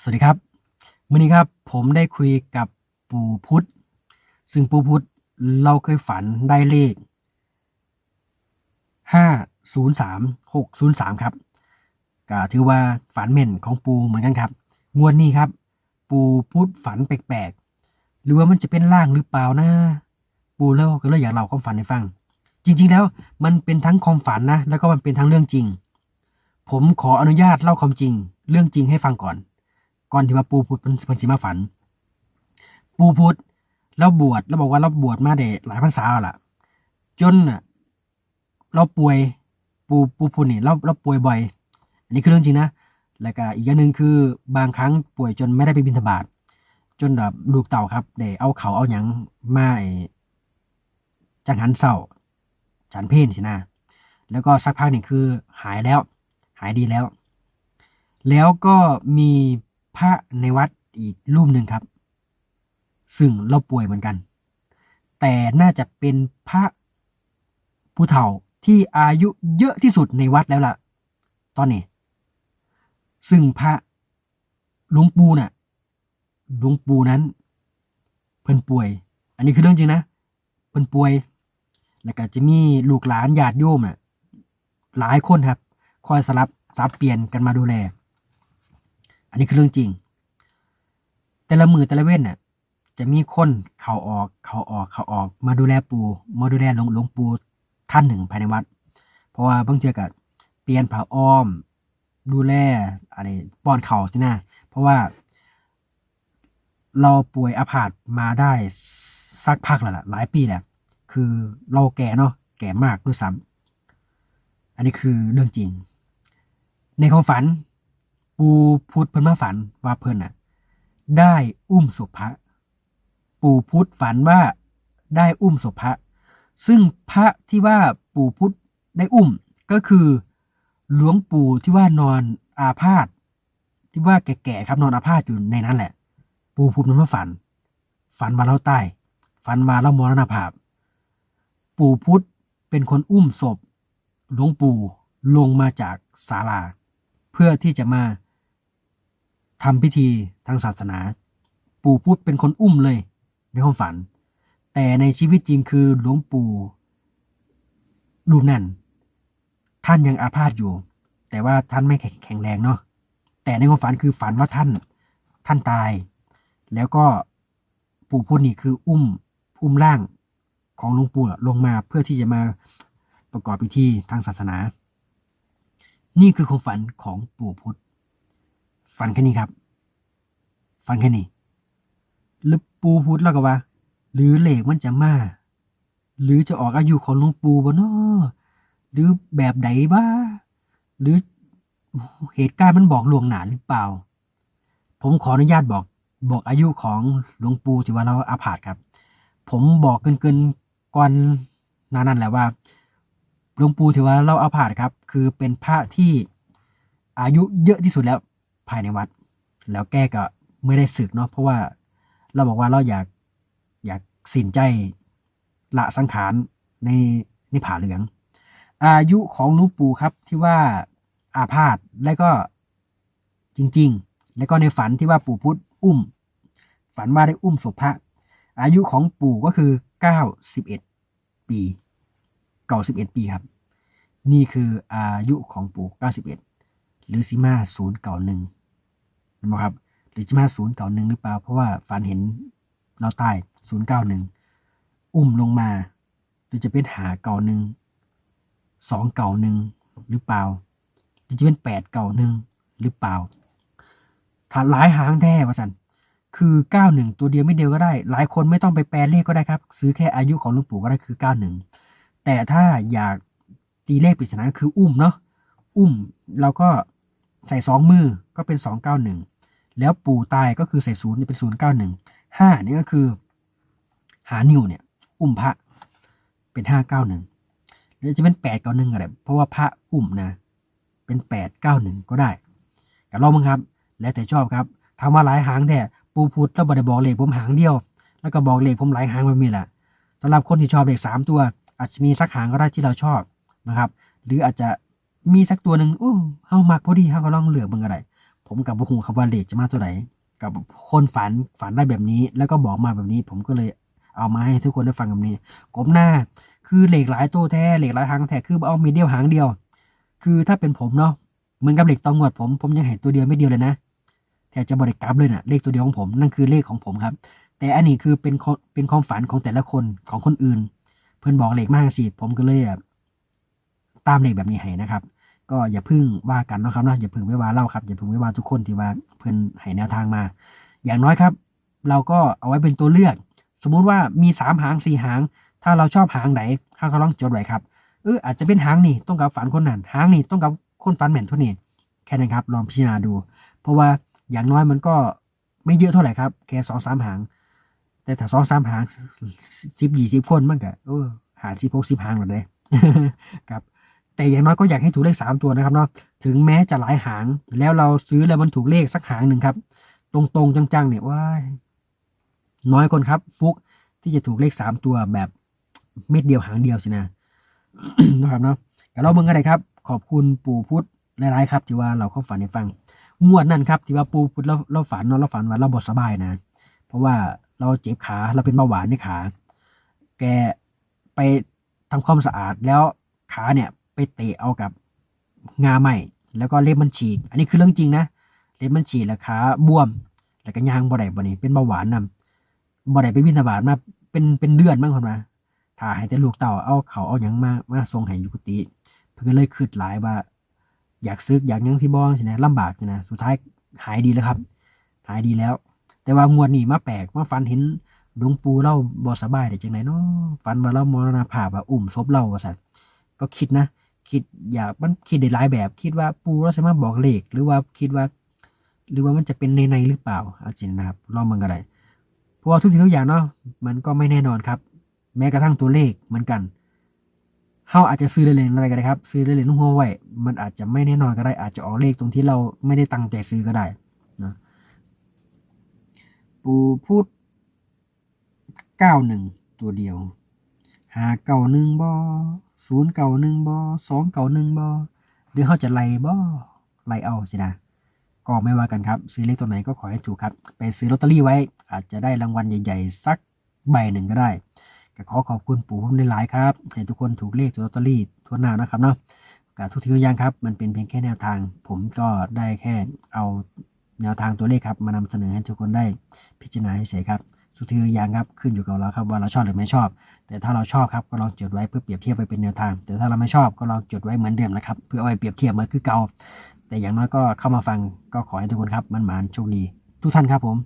สวัสดีครับวันนี้ครับผมได้คุยกับปู่พุธซึ่งปู่พุธเราเคยฝันได้เลขห้าศูนย์สามหกศูนย์สามครับก็ถือว่าฝันเม่นของปูเหมือนกันครับ งวดนี้ครับ ปูพุธฝันแปลกๆ หรือว่ามันจะเป็นล่างหรือเปล่านะปูแล้วก็เลยอยากเล่าความฝันให้ฟัง จริง ๆ แล้วมันเป็นทั้งความฝันนะ แล้วก็มันเป็นทั้งเรื่องจริง ผมขออนุญาตเล่าความจริง เรื่องจริงให้ฟังก่อน ก่อนที่ว่าปูพุทธเพิ่นสิมาฝัน ปูพุทธแล้วบวชแล้วบอกว่าเราบวชมาได้หลายพรรษาแล้วล่ะ จนเราป่วยปูปูพุทธนี่เราเราป่วยบ่อย อันนี้คือเรื่องจริงนะแล้วก็อีกอย่างหนึ่งคือบางครั้งป่วยจนไม่ได้ไปบิณฑบาตจนแบบลูกเต่าครับได้เอาเขาเอาหยังมาจังหันเศร้าฉันเพนสินะแล้วก็สักพักหนึ่งคือหายแล้ว หายดีแล้ว แล้วก็มี พระในวัดอีกรูปหนึ่งครับ ซึ่งเราป่วยเหมือนกัน แต่น่าจะเป็นพระผู้เฒ่าที่อายุเยอะที่สุดในวัดแล้วล่ะ ตอนนี้ ซึ่งพระหลวงปู่น่ะหลวงปู่นั้น เพิ่นป่วย อันนี้คือเรื่องจริงนะเพิ่นป่วย แล้วก็จะมีลูกหลานญาติโยมน่ะหลายคนครับ คอยสลับสับเปลี่ยนกันมาดูแล อันนี้คือเรื่องจริง แต่ละมือแต่ละเว้นน่ะ จะมีคนเขาออกเขาออกเขาออก มาดูแลปูมาดูแลหลวงหลวงปู่ท่านหนึ่งภายในวัด เพราะว่าบางเจอกับเปลี่ยนผ้าอ้อม ดูแลอะไรป้อนเข่าวสินะเพราะว่า เราป่วยอาพาธมาได้สักพักแล้วล่ะหลายปีแล้วคือเราแก่เนาะแก่มากด้วยซ้ำอันนี้คือเรื่องจริง ในความฝัน ปูพุทธเพิ่นมาฝันว่าเพิ่นน่ะ ได้อุ้มศพพระปู่พุทธฝันว่าได้อุ้มศพพระซึ่งพระที่ว่าปู่พุทธได้อุ้มก็คือหลวงปู่ที่ว่านอนอาพาธที่ว่าแก่ๆครับนอนอาพาธอยู่ในนั้นแหละ ปู่พุทธมันมาฝัน ฝันมาเล่าใต้ ฝันมาเล่ามรณภาพ ปู่พุทธเป็นคนอุ้มศพหลวงปู่ลงมาจากศาลา เพื่อที่จะมา ทำพิธีทางศาสนา ปู่พุทธเป็นคนอุ้มเลยในความฝัน แต่ในชีวิตจริงคือหลวงปู่รูปนั้นท่านยังอาพาธอยู่ แต่ว่าท่านไม่แข็งแรงเนาะแต่ในความฝันคือฝันว่าท่าน ท่านตาย แล้วก็ปู่พุทธนี่คืออุ้มอุ้มร่างของหลวงปู่ลงมาเพื่อที่จะมาประกอบพิธีทางศาสนา นี่คือความฝันของปู่พุทธ ฝันแค่นี้ครับฝันแค่นี้หรือปูพุทธแล้วก็ว่า หรือเหลขมันจะมาหรือจะออกอายุของหลวงปู่บ่เนาะหรือแบบใดบ้าหรือเหตุการณ์มันบอกลวงหนาหรือเปล่า ผมขออนุญาตบอก บอกอายุของหลวงปู่ที่ว่าเราอาพาธครับ ผมบอกเกินเกินก่อนนานั้นแหละว่าหลวงปู่ที่ว่าเราอาพาธครับ คือเป็นพระที่อายุเยอะที่สุดแล้ว ภายในวัด แล้วแก้ก็ไม่ได้สึกเนาะเพราะว่าเราบอกว่าเราอยากอยากสินใจละสังขารในในผาเหลือง อายุของลวงปู่ครับที่ว่าอาพาธและก็จริง ๆ แล้วก็ในฝันที่ว่าปู่พุทธอุ้ม ฝันว่าได้อุ้มศพพระ อายุของปู่ก็คือเก้าสิบเอ็ดปีเก้าสิบเอ็ดปีครับ นี่คืออายุของปู่เก้าสิบเอ็ดหรือสิมาศูนย์เก่าหนึ่ง นะครับหรือสิมาศูนย์เก่าหนึ่งหรือเปล่า เพราะว่าฝันเห็นเราใต้ศูนย์เก้าหนึ่งอุ้มลงมา หรือจะเป็นหาเก่าหนึ่งสองเก่าหนึ่งหรือเปล่า หรือจะเป็นแปดเก่าหนึ่งหรือเปล่าถ้าหลายหางแท้ว่าสันคือเก้าหนึ่งตัวเดียวไม่เดียวก็ได้ หลายคนไม่ต้องไปแปลเลขก็ได้ครับ ซื้อแค่อายุของหลวงปู่ก็ได้คือเก้าหนึ่งแต่ถ้าอยากตีเลขปริศนาคืออุ้มเนาะอุ้มเราก็ ใส่สองมือก็เป็นสองเก้าหนึ่งแล้วปู่ตายก็คือใส่ศูนย์เป็นศูนย์เก้าหนึ่งห้านี่ก็คือ หานิ้วเนี่ย อุ้มพระเป็นห้าเก้าหนึ่งหรือจะเป็นแปดเก้าหนึ่งอะไรเพราะว่าพระอุ้มนะ เป็นแปดเก้าหนึ่งก็ได้ก็ลองมั้งครับ แล้วแต่ชอบครับถามาหลายหางแท้ปูพุทธแล้วบได้บอกเลขผมหางเดียว แล้วก็บอกเลขผมหลายหางมันมีแหละสำหรับคนที่ชอบเลขสามตัว อาจจะมีสักหางก็ได้ที่เราชอบนะครับ หรืออาจจะ มีสักตัวหนึ่งอู้เฮามักพอดีเฮาก็ลองเลือกเบิ่งก็ได้ผมกับบุคคลคำว่าเลขจะมาตัวไหนกับคนฝันฝันได้แบบนี้ แล้วก็บอกมาแบบนี้ ผมก็เลยเอามาให้ทุกคนได้ฟังแบบนี้กลมหน้า คือเหล็กหลายตัวแท้เหล็กหลายหางแท้คือเอามีเดียวหางเดียว คือถ้าเป็นผมเนาะเหมือนกับเหล็กตองวดผมผมยังเห็นตัวเดียวไม่เดียวเลยนะแต่จะบริกราฟเลยนะ่ะเลขตัวเดียวของผมนั่นคือเลขของผมครับ แต่อันนี้คือเป็นเป็นความฝันของแต่ละคนของคนอื่น เพื่อนบอกเหลขมากสิผมก็เลยแบบตามเหลขแบบนี้ให้นะครับ ก็อย่าพึ่งว่ากันนะครับนะอย่าพึ่งไม่ว่าเล่าครับอย่าพึ่งไม่ว่าทุกคนที่ว่าเพื่อนให้แนวทางมา อย่างน้อยครับ เราก็เอาไว้เป็นตัวเลือก สมมุติว่ามีสามหางสี่หาง ถ้าเราชอบหางไหนข้าก็ลองจดไว้ครับเอออาจจะเป็นหางนี่ต้องกับฝันคนนั้นหางนี่ต้องกับคนฝันแม่นเท่านี้แค่นั้นครับลองพิจารณาดู เพราะว่าอย่างน้อยมันก็ไม่เยอะเท่าไหร่ครับ แค่สองสามหาง แต่ถ้าสองสามหางสิบยี่สิบคนมันก็เออหาสิบหกสิบหางหมดเลยครับ แต่อย่างน้อยก็อยากให้ถูกเลขสามตัวนะครับเนาะถึงแม้จะหลายหางแล้วเราซื้อแล้วมันถูกเลขสักหางหนึ่งครับ ตรงๆจังๆเนี่ยว้าน้อยคนครับ ฟุกที่จะถูกเลขสามตัวแบบเม็ดเดียวหางเดียวสินะนะครับเนาะแต่เราเบิ่งกันเลยครับ ขอบคุณปู่พุทธหลายๆครับ ที่ว่าเราเข้าฝันให้ฟังงวดนั่นครับที่ว่าปู่พุทธเราเราฝันเนาะเราฝันว่าเราบอสบายนะ เพราะว่าเราเจ็บขาเราเป็นเบาหวานในขา แกไปทำความสะอาดแล้วขาเนี่ย ไปเตะเอากับงาใหม่ แล้วก็เล็บมันฉีก อันนี้คือเรื่องจริงนะ เล็บมันฉีกแล้วขาบวม แล้วก็ยางบ่ได้บ่นี่เป็นเบาหวานนำบ่ได้ไปบิณฑบาตมาเป็นเป็นเดือนมั้งคนมาถ้าให้แต่ลูกเต่าเอาเขาเอาหยังมามาส่งให้อยู่กุฏิเพิ่นเลยคิดหลายว่า อยากซึกออยากยังที่บ้องใช่ไหมลำบากใช่ไหมสุดท้ายหายดีแล้วครับ หายดีแล้ว แต่ว่างวดนี้มาแปลกมาฝันเห็นหลวงปู่เล่าบ่สบายได้จังไดเนาะฝันว่าเรามรณภาพว่าอุ้มศพเราว่าซั่นก็คิดนะ คิดอยากมันคิดได้หลายแบบ คิดว่าปู่เราสามารถบอกเลข หรือว่าคิดว่า หรือว่ามันจะเป็นในในหรือเปล่าเอาจริงนะครับลองมันก็ได้เพราะว่าทุกสิ่งทุกอย่างเนาะมันก็ไม่แน่นอนครับ แม้กระทั่งตัวเลขเหมือนกันเฮาอาจจะซื้อเล่นๆอะไรก็ได้ครับซื้อเล่นๆนุ่งหัวไว้มันอาจจะไม่แน่นอนก็ได้ อาจจะออกเลขตรงที่เราไม่ได้ตั้งใจซื้อก็ได้นะปูพูดเก้าหนึ่งตัวเดียว หาเก่าหนึ่งบอ ศูนย์เก่าหนึ่งบอสองเก่าหนึ่งบอหรือเขาจะไล่บอไล่เอาสินะก็ไม่ว่ากันครับซื้อเลขตัวไหนก็ขอให้ถูกครับ ไปซื้อลอตเตอรี่ไว้ อาจจะได้รางวัลใหญ่ๆ สักใบหนึ่งก็ได้ก็ขอขอบคุณปู่ผมหลายครับให้ทุกคนถูกเลขถูกลอตเตอรี่ทั่วหน้านะครับเนาะกับทุกทีทุกอย่างครับ มันเป็นเพียงแค่แนวทาง ผมก็ได้แค่เอาแนวทางตัวเลขครับ มานำเสนอให้ทุกคนได้พิจารณาเฉยครับ สุดทีทุกอย่างครับขึ้นอยู่กับเราครับว่าเราชอบหรือไม่ชอบ แต่ถ้าเราชอบครับก็ลองจดไว้เพื่อเปรียบเทียบไปเป็นแนวทาง แต่ถ้าเราไม่ชอบก็ลองจดไว้เหมือนเดิมนะครับ เพื่อเอาไปเปรียบเทียบเหมือนคือเก่าแต่อย่างน้อยก็เข้ามาฟังก็ขอให้ทุกคนครับมันหมานโชคดี ทุกท่านครับผม